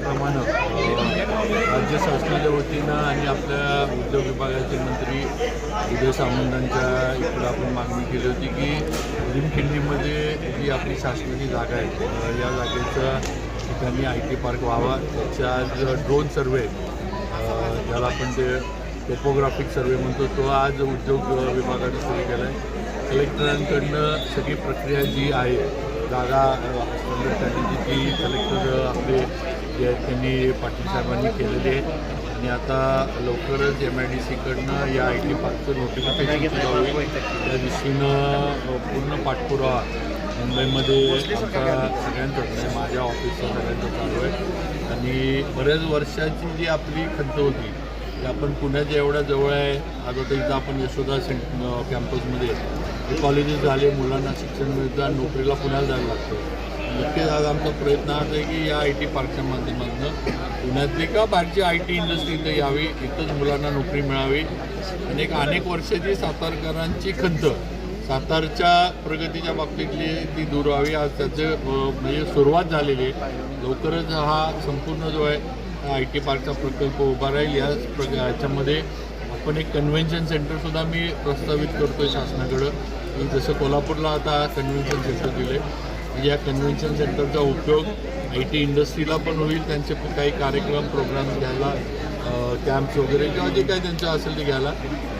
सांगितल्याप्रमाणे राज्य शासनाच्या वतीनं आणि आपल्या उद्योग विभागाचे मंत्री उदय सामंतांच्या इकडं आपण मागणी केली होती की भीमखिंडीमध्ये जी आपली शासनाची जागा आहे या जागेचं ठिकाणी आय टी पार्क व्हावा. त्याच्या आज ड्रोन सर्वे ज्याला आपण ते टोपोग्राफिक सर्वे म्हणतो तो आज उद्योग विभागाने सुरू केला आहे कलेक्टरांकडनं सगळी प्रक्रिया जी आहे जागा अ, जी ती कलेक्टर आपले जे आहेत त्यांनी पाटील साहेबांनी केलेले आहेत. आणि आता लवकरच एम आय डी सीकडनं या आय टी पार्कचं नोटिफिकेशन होईल. त्या दिशेनं पूर्ण पाठपुरावा मुंबईमध्ये आता सगळ्यांचाच नाही म्हणजे माझ्या ऑफिसचा सगळ्यांचा चालू आहे. आणि बऱ्याच वर्षाची जी आपली खंत होती की आपण पुण्याच्या एवढ्या जवळ आहे. आता आता इथं आपण यशोदा सेंट कॅम्पसमध्ये कॉलेजेस झाले मुलांना शिक्षण मिळतं नोकरीला पुण्याला जायला लागतं. नक्कीच आज आमचा प्रयत्न हाच आहे की या आय टी पार्कच्या माध्यमातून पुण्यातली का बाहेरची आय टी इंडस्ट्री इथं यावी इथंच मुलांना नोकरी मिळावी. आणि एक अनेक वर्षाची सातारकरांची खंत सातारच्या प्रगतीच्या बाबतीतली ती दूर व्हावी. आज त्याचं म्हणजे सुरुवात झालेली आहे. लवकरच हा संपूर्ण जो आहे आय टी पार्कचा प्रकल्प उभा राहील. या प्र याच्यामध्ये आपण एक कन्व्हेन्शन सेंटरसुद्धा मी प्रस्तावित करतो आहे शासनाकडं जसं कोल्हापूरला आता कन्व्हेन्शन सेंटर दिले या कन्व्हेन्शन सेंटरचा उपयोग आय टी इंडस्ट्रीला पण होईल. त्यांचे काही कार्यक्रम प्रोग्राम्स घ्यायला कॅम्प्स वगैरे किंवा जे काही त्यांचं असेल ते घ्यायला.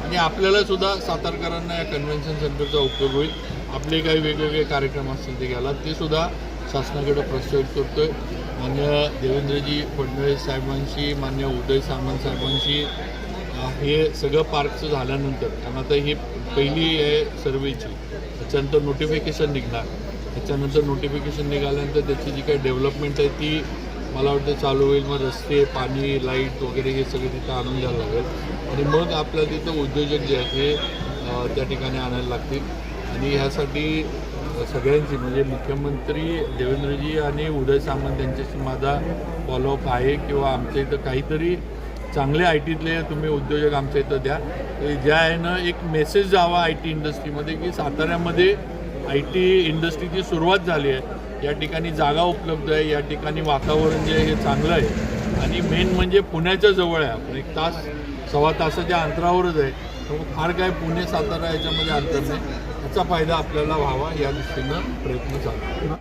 आणि आपल्याला सुद्धा सातारकरांना या कन्व्हेन्शन सेंटरचा उपयोग होईल. आपले काही वेगवेगळे कार्यक्रम असतील ते घ्यायला. ते सुद्धा शासनाकडे प्रस्तावित करतो आहे मान्य देवेंद्रजी फडणवीस साहेबांशी मान्य उदय सामंत साहेबांशी हे सगळं पार्कचं झाल्यानंतर कारण आता ही पहिली आहे सर्वेची. त्याच्यानंतर नोटिफिकेशन निघणार. त्याच्यानंतर नोटिफिकेशन निघाल्यानंतर त्याची जी काही डेव्हलपमेंट आहे ती मला वाटतं चालू होईल. मग रस्ते पाणी लाइट वगैरे हे सगळे तिथं आणून द्यायला लागेल. आणि मग आपल्याला तिथं उद्योजक जे आहेत हे त्या ठिकाणी आणायला लागतील. आणि ह्यासाठी सगळ्यांची म्हणजे मुख्यमंत्री देवेंद्रजी आणि उदय सामंत यांच्याशी माझा फॉलोअप आहे किंवा आमच्या इथं काहीतरी चांगले आय टीतले तुम्ही उद्योजक आमच्या इथं द्या. ज्या आहे ना एक मेसेज जावा आय टी इंडस्ट्रीमध्ये की साताऱ्यामध्ये आय टी इंडस्ट्रीची सुरुवात झाली आहे. या ठिकाणी जागा उपलब्ध आहे या ठिकाणी वातावरण जे आहे हे चांगलं आहे. आणि मेन म्हणजे पुण्याच्या जवळ आहे आपण एक तास सव्वा तासाच्या अंतरावरच आहे. त्यामुळे फार काय पुणे सातारा याच्यामध्ये अंतर नाही. याचा फायदा आपल्याला व्हावा या दृष्टीनं प्रयत्न चालू